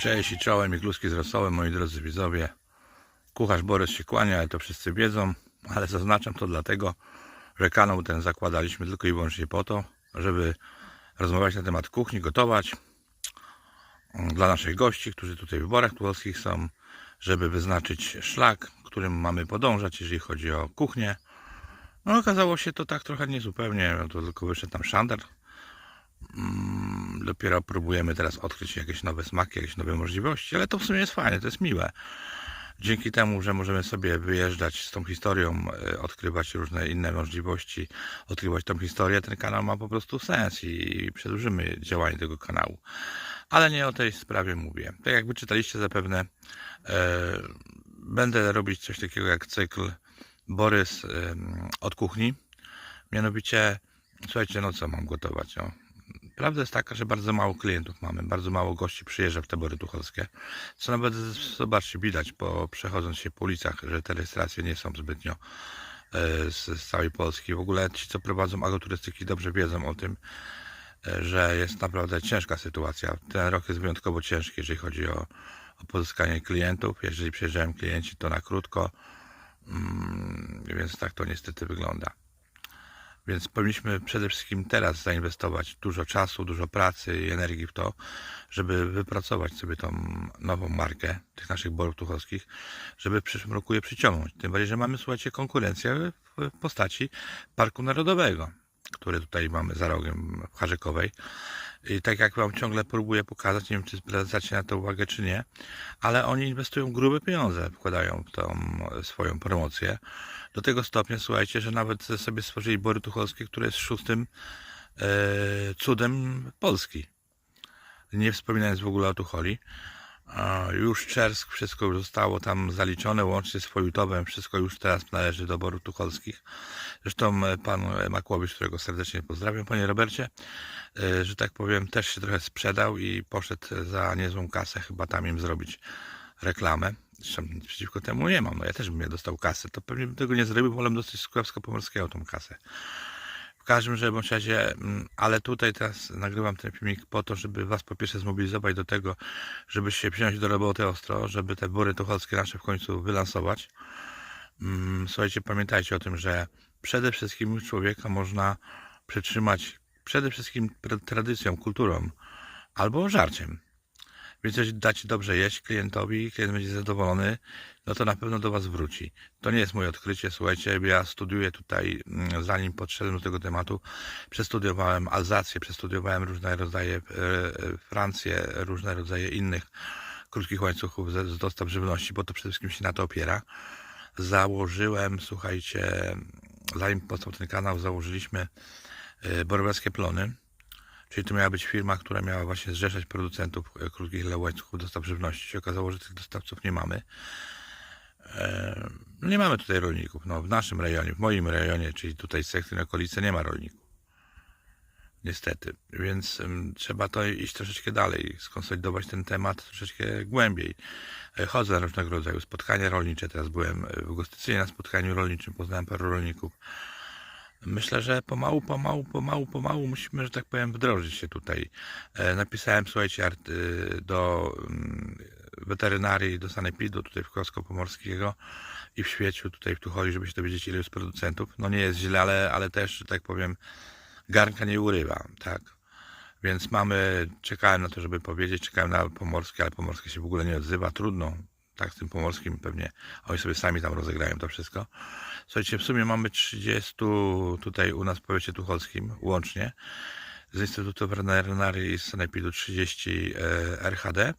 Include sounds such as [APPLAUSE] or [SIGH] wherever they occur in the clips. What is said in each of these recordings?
Cześć i czołem, Mikluski z Rosołem, moi drodzy widzowie. Kucharz Borys się kłania, ale to wszyscy wiedzą, ale zaznaczam to dlatego, że kanał ten zakładaliśmy tylko i wyłącznie po to, żeby rozmawiać na temat kuchni, gotować dla naszych gości, którzy tutaj w Borach Tucholskich są, żeby wyznaczyć szlak, którym mamy podążać, jeżeli chodzi o kuchnię. No okazało się to tak trochę niezupełnie, no to tylko wyszedł tam szandar, Mm, dopiero próbujemy teraz odkryć jakieś nowe smaki, jakieś nowe możliwości, ale to w sumie jest fajne, to jest miłe. Dzięki temu, że możemy sobie wyjeżdżać z tą historią, e, odkrywać różne inne możliwości, odkrywać tą historię, ten kanał ma po prostu sens i przedłużymy działanie tego kanału. Ale nie o tej sprawie mówię. Tak jak wyczytaliście zapewne, e, będę robić coś takiego jak cykl Borys od kuchni. Mianowicie, słuchajcie, no co mam gotować? No, Prawda jest taka, że bardzo mało klientów mamy, bardzo mało gości przyjeżdża w tabory tucholskie. Co nawet, zobaczcie, widać, po przechodząc się po ulicach, że te rejestracje nie są zbytnio e, z, z całej Polski. W ogóle ci, co prowadzą agroturystyki, dobrze wiedzą o tym, e, że jest naprawdę ciężka sytuacja. Ten rok jest wyjątkowo ciężki, jeżeli chodzi o, o pozyskanie klientów. Jeżeli przyjeżdżają klienci, to na krótko, więc tak to niestety wygląda. Więc powinniśmy przede wszystkim teraz zainwestować dużo czasu, dużo pracy i energii w to, żeby wypracować sobie tą nową markę tych naszych borów tuchowskich, żeby w przyszłym roku je przyciągnąć. Tym bardziej, że mamy, słuchajcie, konkurencję w postaci Parku Narodowego, który tutaj mamy za rogiem w Harzykowej. I tak jak Wam ciągle próbuję pokazać, nie wiem czy zwracacie na to uwagę czy nie, ale oni inwestują grube pieniądze, wkładają w tą swoją promocję. Do tego stopnia, słuchajcie, że nawet sobie stworzyli Bory Tucholskie, które jest szóstym e, cudem Polski. Nie wspominając w ogóle o Tucholi. Już Czersk, wszystko już zostało tam zaliczone, łącznie z Fojutowem, wszystko już teraz należy do Borów Tucholskich. Zresztą e, pan Makłowicz, którego serdecznie pozdrawiam, panie Robercie, e, że tak powiem, też się trochę sprzedał i poszedł za niezłą kasę, chyba tam im zrobić reklamę. Zresztą nic przeciwko temu nie mam. No ja też bym nie dostał kasy, to pewnie bym tego nie zrobił, wolę dostać z Kujawsko-Pomorskiego tą kasę. Każdym bądź razie, mm, ale tutaj teraz nagrywam ten filmik po to, żeby was po pierwsze zmobilizować do tego, żeby się wziąć do roboty ostro, żeby te bory tucholskie nasze w końcu wylansować. Mm, Słuchajcie, pamiętajcie o tym, że przede wszystkim człowieka można przytrzymać przede wszystkim tra- tradycją, kulturą albo żarciem. Więc jeżeli dacie dobrze jeść klientowi, klient będzie zadowolony, no to na pewno do Was wróci. To nie jest moje odkrycie, słuchajcie, ja studiuję tutaj, mm, zanim podszedłem do tego tematu, przestudiowałem Alzację, przestudiowałem różne rodzaje e, e, Francję, różne rodzaje innych krótkich łańcuchów z, dostaw żywności, bo to przede wszystkim się na to opiera. Założyłem, słuchajcie, zanim powstał ten kanał, założyliśmy e, Borowiackie Plony, Czyli to miała być firma, która miała właśnie zrzeszać producentów e, krótkich łańcuchów dostaw żywności. Się okazało, że tych dostawców nie mamy. E, no nie mamy tutaj rolników. No, w naszym rejonie, w moim rejonie, czyli tutaj sekcji na okolicy, nie ma rolników. Niestety. Więc trzeba to iść troszeczkę dalej, skonsolidować ten temat troszeczkę głębiej. E, Chodzę na różnego rodzaju spotkania rolnicze. Teraz byłem w Gostycynie na spotkaniu rolniczym, poznałem paru rolników. Myślę, że pomału, pomału, pomału, pomału musimy, że tak powiem, wdrożyć się tutaj. E, Napisałem, słuchajcie, y, do mm, weterynarii, do sanepidu tutaj w Kosko-Pomorskiego i w Świeciu, tutaj w Tucholi, żeby się dowiedzieć, ile jest producentów. No nie jest źle, ale, ale też, że tak powiem, garnka nie urywa, tak. Więc mamy, czekałem na to, żeby powiedzieć, czekałem na Pomorskie, ale Pomorskie się w ogóle nie odzywa, trudno, tak, z tym pomorskim pewnie oni sobie sami tam rozegrają to wszystko. Słuchajcie, w sumie mamy 30 tutaj u nas w powiecie tucholskim łącznie. Z Instytutu Weterynarii i Sanepidu 30 e, RHD.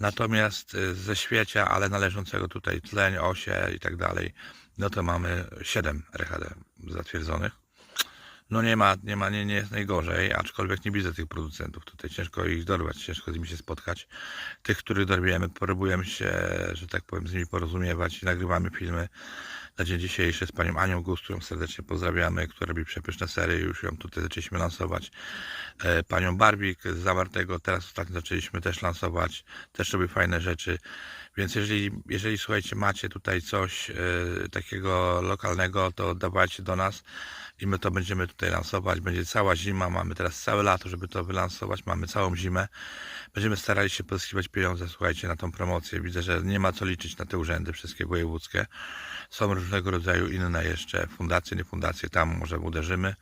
Natomiast e, ze świecia, ale należącego tutaj tleń, osie i tak dalej, no to mamy 7 RHD zatwierdzonych. No nie ma, nie ma, nie, nie jest najgorzej, aczkolwiek nie widzę tych producentów. Tutaj ciężko ich dorwać, ciężko z nimi się spotkać. Tych, których dorwiemy, próbujemy się, że tak powiem, z nimi porozumiewać i nagrywamy filmy. Na dzień dzisiejszy z panią Anią Gust, którą serdecznie pozdrawiamy, która robi przepyszne sery, już ją tutaj zaczęliśmy lansować. E, Panią Barbik z Zawartego, teraz ostatnio zaczęliśmy też lansować, też robi fajne rzeczy. Więc jeżeli, jeżeli słuchajcie, macie tutaj coś e, takiego lokalnego, to dawajcie do nas i my to będziemy tutaj lansować. Będzie cała zima, mamy teraz całe lato, żeby to wylansować, mamy całą zimę. Będziemy starali się pozyskiwać pieniądze, słuchajcie, na tą promocję. Widzę, że nie ma co liczyć na te urzędy wszystkie wojewódzkie. Są różnego rodzaju inne jeszcze fundacje, nie fundacje, tam może uderzymy.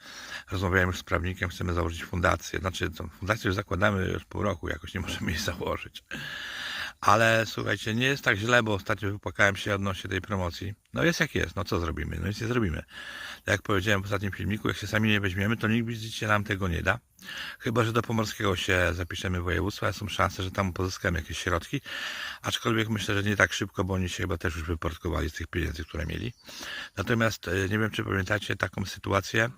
Rozmawiałem już z prawnikiem, chcemy założyć fundację. Znaczy, fundację już zakładamy już pół roku, jakoś nie możemy jej założyć. Ale słuchajcie, nie jest tak źle, bo ostatnio wypłakałem się odnośnie tej promocji. No jest jak jest, no co zrobimy? No nic nie zrobimy. Tak jak powiedziałem w ostatnim filmiku, jak się sami nie weźmiemy, to nikt widzicie nam tego nie da. Chyba, że do Pomorskiego się zapiszemy województwa, są szanse, że tam pozyskamy jakieś środki. Aczkolwiek myślę, że nie tak szybko, bo oni się chyba też już wyportkowali z tych pieniędzy, które mieli. Natomiast e, nie wiem, czy pamiętacie taką sytuację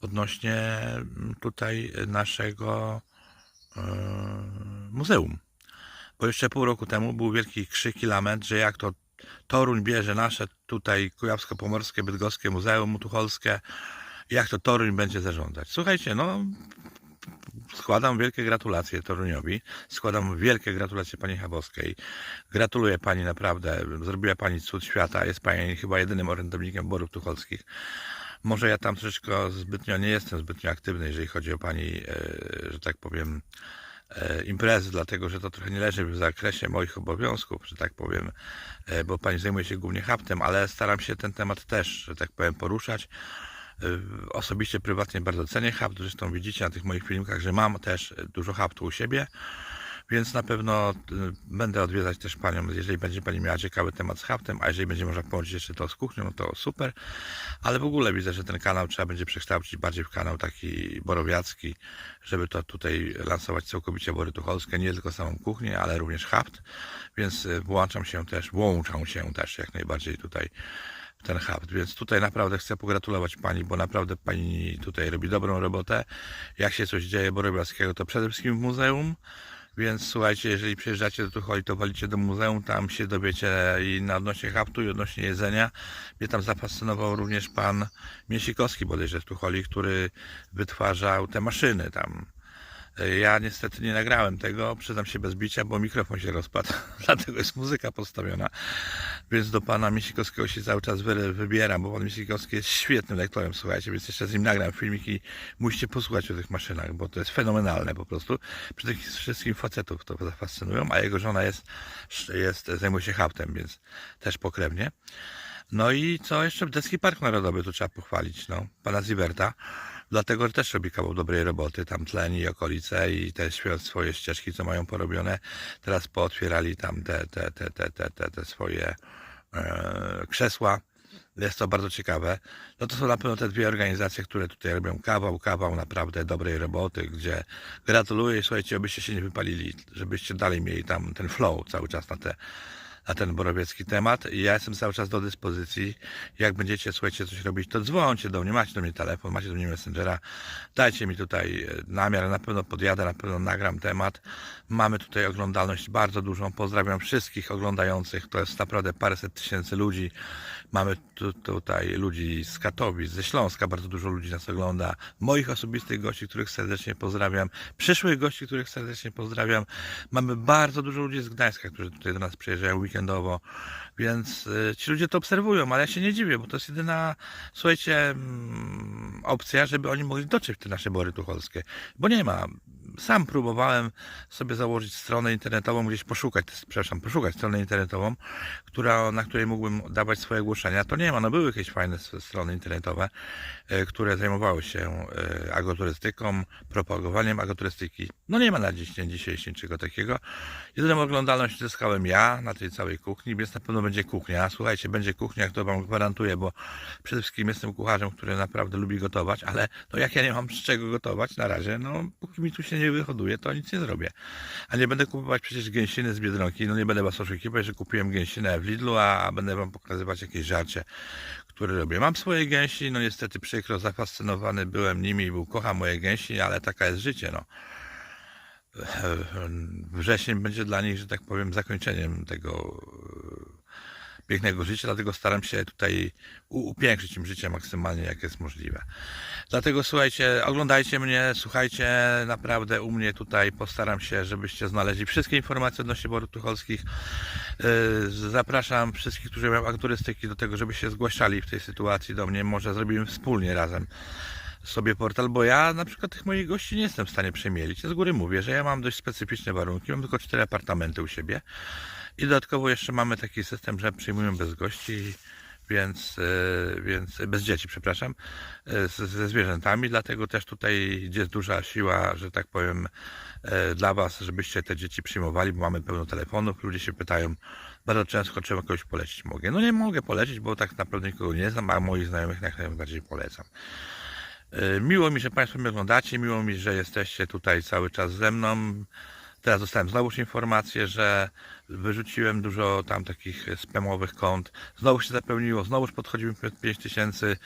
odnośnie mm, tutaj naszego e, muzeum. Bo jeszcze pół roku temu był wielki krzyk i lament, że jak to Toruń bierze nasze tutaj Kujawsko-Pomorskie, Bydgoskie Muzeum Tucholskie, jak to Toruń będzie zarządzać. Słuchajcie, no składam wielkie gratulacje Toruniowi, składam wielkie gratulacje Pani Chabowskiej. Gratuluję Pani naprawdę, zrobiła Pani cud świata, jest Pani chyba jedynym orędownikiem borów tucholskich. Może ja tam troszeczkę zbytnio nie jestem zbytnio aktywny, jeżeli chodzi o Pani, e, że tak powiem, imprezy, dlatego że to trochę nie leży w zakresie moich obowiązków, że tak powiem, e, bo pani zajmuje się głównie haptem, ale staram się ten temat też, że tak powiem, poruszać. E, Osobiście, prywatnie bardzo cenię hapt, zresztą widzicie na tych moich filmikach, że mam też dużo haptu u siebie, więc na pewno e, będę odwiedzać też panią, jeżeli będzie pani miała ciekawy temat z haptem, a jeżeli będzie można połączyć jeszcze to z kuchnią, to super, ale w ogóle widzę, że ten kanał trzeba będzie przekształcić bardziej w kanał taki borowiacki, żeby to tutaj lansować całkowicie bory tucholskie, nie tylko samą kuchnię, ale również hapt, więc e, włączam się też, włączam się też jak najbardziej tutaj ten hapt, więc tutaj naprawdę chcę pogratulować Pani, bo naprawdę Pani tutaj robi dobrą robotę. Jak się coś dzieje borowiackiego, to przede wszystkim w muzeum, więc słuchajcie, jeżeli przyjeżdżacie do Tucholi, to walicie do muzeum, tam się dowiecie i na odnośnie haptu i odnośnie jedzenia. Mnie tam zafascynował również pan Miesikowski bodajże w Tucholi, który wytwarzał te maszyny tam. Ja niestety nie nagrałem tego, przyznam się bez bicia, bo mikrofon się rozpadł, [LAUGHS] dlatego jest muzyka postawiona. Więc do pana Misikowskiego się cały czas wy- wybieram, bo pan Misikowski jest świetnym lektorem, słuchajcie, więc jeszcze z nim nagram filmik i musicie posłuchać o tych maszynach, bo to jest fenomenalne po prostu. Przede wszystkim facetów to fascynują, a jego żona jest, jest zajmuje się haptem, więc też pokrewnie. No i co jeszcze? Deski Park Narodowy tu trzeba pochwalić, no, pana Ziberta. Dlatego też robi kawał dobrej roboty, tam tleni okolice i te swoje ścieżki, co mają porobione. Teraz pootwierali tam te, te, te, te, te, te, te swoje e, krzesła. Jest to bardzo ciekawe. No to są na pewno te dwie organizacje, które tutaj robią kawał, kawał naprawdę dobrej roboty, gdzie gratuluję, słuchajcie, abyście się nie wypalili, żebyście dalej mieli tam ten flow cały czas na te na ten borowiecki temat. Ja jestem cały czas do dyspozycji. Jak będziecie, słuchajcie, coś robić, to dzwońcie do mnie, macie do mnie telefon, macie do mnie messengera, dajcie mi tutaj e, namiar, na pewno podjadę, na pewno nagram temat. Mamy tutaj oglądalność bardzo dużą. Pozdrawiam wszystkich oglądających. To jest naprawdę paręset tysięcy ludzi. Mamy tu, tutaj ludzi z Katowic, ze Śląska, bardzo dużo ludzi nas ogląda. Moich osobistych gości, których serdecznie pozdrawiam. Przyszłych gości, których serdecznie pozdrawiam. Mamy bardzo dużo ludzi z Gdańska, którzy tutaj do nas przyjeżdżają weekendowo, więc y, ci ludzie to obserwują, ale ja się nie dziwię, bo to jest jedyna, słuchajcie, mm, opcja, żeby oni mogli dotrzeć w te nasze bory tucholskie, bo nie ma. Sam próbowałem sobie założyć stronę internetową, gdzieś poszukać, przepraszam, poszukać stronę internetową, która, na której mógłbym dawać swoje ogłoszenia. To nie ma, no były jakieś fajne strony internetowe, e, które zajmowały się e, agroturystyką, propagowaniem agroturystyki. No nie ma na dziś, dzień dzisiejszy niczego takiego. Jedyną oglądalność zyskałem ja na tej całej kuchni, więc na pewno będzie kuchnia. Słuchajcie, będzie kuchnia, to wam gwarantuję, bo przede wszystkim jestem kucharzem, który naprawdę lubi gotować, ale no jak ja nie mam z czego gotować na razie, no póki mi tu się nie wyhoduje, to nic nie zrobię. A nie będę kupować przecież gęsiny z Biedronki, no nie będę was oszukiwać, że kupiłem gęsinę w Lidlu, a będę wam pokazywać jakieś żarcie, które robię. Mam swoje gęsi, no niestety przykro, zafascynowany byłem nimi, był kocham moje gęsi, ale taka jest życie, no. Wrzesień będzie dla nich, że tak powiem, zakończeniem tego pięknego życia, dlatego staram się tutaj upiększyć im życie maksymalnie jak jest możliwe. Dlatego słuchajcie, oglądajcie mnie, słuchajcie, naprawdę u mnie tutaj postaram się, żebyście znaleźli wszystkie informacje odnośnie borów tucholskich. Yy, Zapraszam wszystkich, którzy mają akturystyki do tego, żeby się zgłaszali w tej sytuacji do mnie. Może zrobimy wspólnie razem sobie portal, bo ja na przykład tych moich gości nie jestem w stanie przemielić. Ja z góry mówię, że ja mam dość specyficzne warunki, mam tylko cztery apartamenty u siebie i dodatkowo jeszcze mamy taki system, że przyjmują bez gości, więc, e, więc bez dzieci, przepraszam, e, ze zwierzętami, dlatego też tutaj jest duża siła, że tak powiem, e, dla Was, żebyście te dzieci przyjmowali, bo mamy pełno telefonów, ludzie się pytają bardzo często, czy kogoś polecić mogę. No nie mogę polecić, bo tak naprawdę nikogo nie znam, a moich znajomych jak najbardziej polecam. Miło mi, że Państwo mnie oglądacie, miło mi, że jesteście tutaj cały czas ze mną. Teraz dostałem znowuż informację, wyrzuciłem dużo tam takich spamowych kont. Znowu się zapełniło, znowuż podchodzimy pod 5000.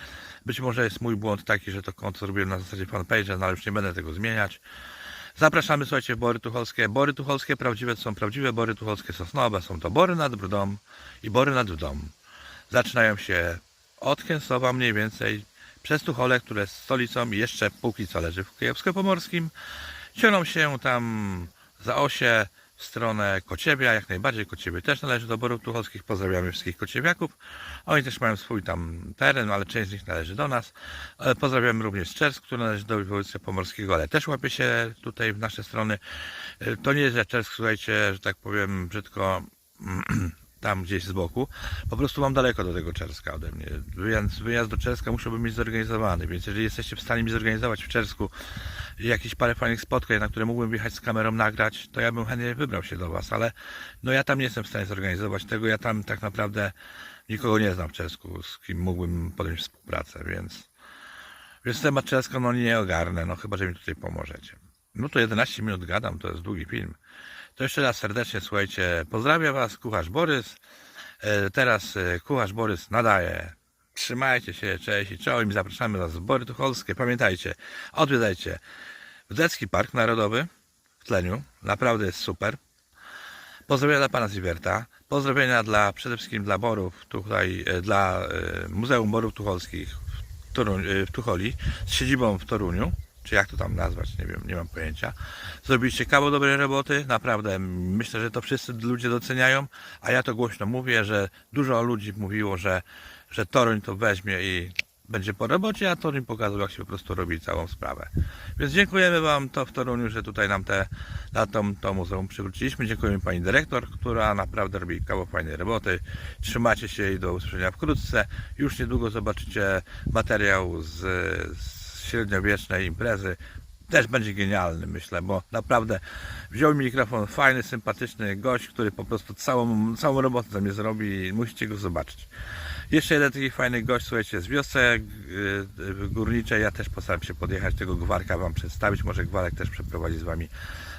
Być może jest mój błąd taki, że to konto zrobiłem na zasadzie fanpage'a, no ale już nie będę tego zmieniać. Zapraszamy, słuchajcie, Bory Tucholskie. Bory Tucholskie prawdziwe to są prawdziwe Bory Tucholskie Sosnowe. Są to Bory nad Brdą i Bory nad Wdą. Zaczynają się od Kęsowa mniej więcej przez Tuchole, które jest stolicą i jeszcze póki co leży w Kujawsko-Pomorskim. Ciągną się tam za osie w stronę Kociewia, jak najbardziej Kociebie też należy do Borów Tucholskich. Pozdrawiamy wszystkich Kociewiaków. Oni też mają swój tam teren, ale część z nich należy do nas. E, Pozdrawiamy również Czersk, który należy do województwa pomorskiego, ale też łapie się tutaj w nasze strony. E, To nie jest, że Czersk, słuchajcie, że tak powiem brzydko, [CLEARS THROAT] tam gdzieś z boku. Po prostu mam daleko do tego Czerska ode mnie. Wyjazd, wyjazd do Czerska musiałby mieć zorganizowany, więc jeżeli jesteście w stanie mi zorganizować w Czersku jakieś parę fajnych spotkań, na które mógłbym wjechać z kamerą nagrać, to ja bym chętnie wybrał się do Was, ale no ja tam nie jestem w stanie zorganizować tego, ja tam tak naprawdę nikogo nie znam w Czesku, z kim mógłbym podjąć współpracę, więc więc temat Czeska no nie ogarnę, no chyba, że mi tutaj pomożecie. No to 11 minut gadam, to jest długi film. To jeszcze raz serdecznie słuchajcie, pozdrawiam Was, kucharz Borys. E, Teraz e, kucharz Borys nadaje. Trzymajcie się, cześć i czołem. Zapraszamy Was w Bory Tucholskie. Pamiętajcie, odwiedzajcie Wdecki Park Narodowy w Tleniu. Naprawdę jest super. Pozdrowienia dla Pana Ziwerta. Pozdrowienia dla, przede wszystkim dla Borów, tutaj, e, dla Muzeum Borów Tucholskich w, w Tucholi z siedzibą w Toruniu. Czy jak to tam nazwać, nie wiem, nie mam pojęcia. Zrobiliście kawał dobrej roboty, naprawdę myślę, że to wszyscy ludzie doceniają, a ja to głośno mówię, że dużo ludzi mówiło, że, że Toruń to weźmie i będzie po robocie, a Toruń pokazał, jak się po prostu robi całą sprawę. Więc dziękujemy Wam to w Toruniu, że tutaj nam te, na tą, to muzeum przywróciliśmy. Dziękujemy Pani Dyrektor, która naprawdę robi kawał fajnej roboty. Trzymacie się i do usłyszenia wkrótce. Już niedługo zobaczycie materiał z, z średniowiecznej imprezy. Też będzie genialny, myślę, bo naprawdę wziął mi mikrofon fajny, sympatyczny gość, który po prostu całą, całą robotę za mnie zrobi i musicie go zobaczyć. Jeszcze jeden taki fajny gość, słuchajcie, z wiosce yy, górniczej. Ja też postaram się podjechać tego gwarka Wam przedstawić. Może gwarek też przeprowadzi z Wami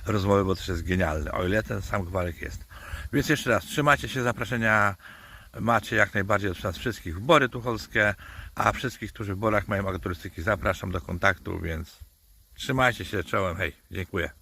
rozmowę, bo też jest genialny. O ile ten sam gwarek jest. Więc jeszcze raz, trzymajcie się zaproszenia. Macie jak najbardziej od nas wszystkich w Bory Tucholskie, a wszystkich, którzy w Borach mają agroturystyki zapraszam do kontaktu, więc trzymajcie się czołem. Hej, dziękuję.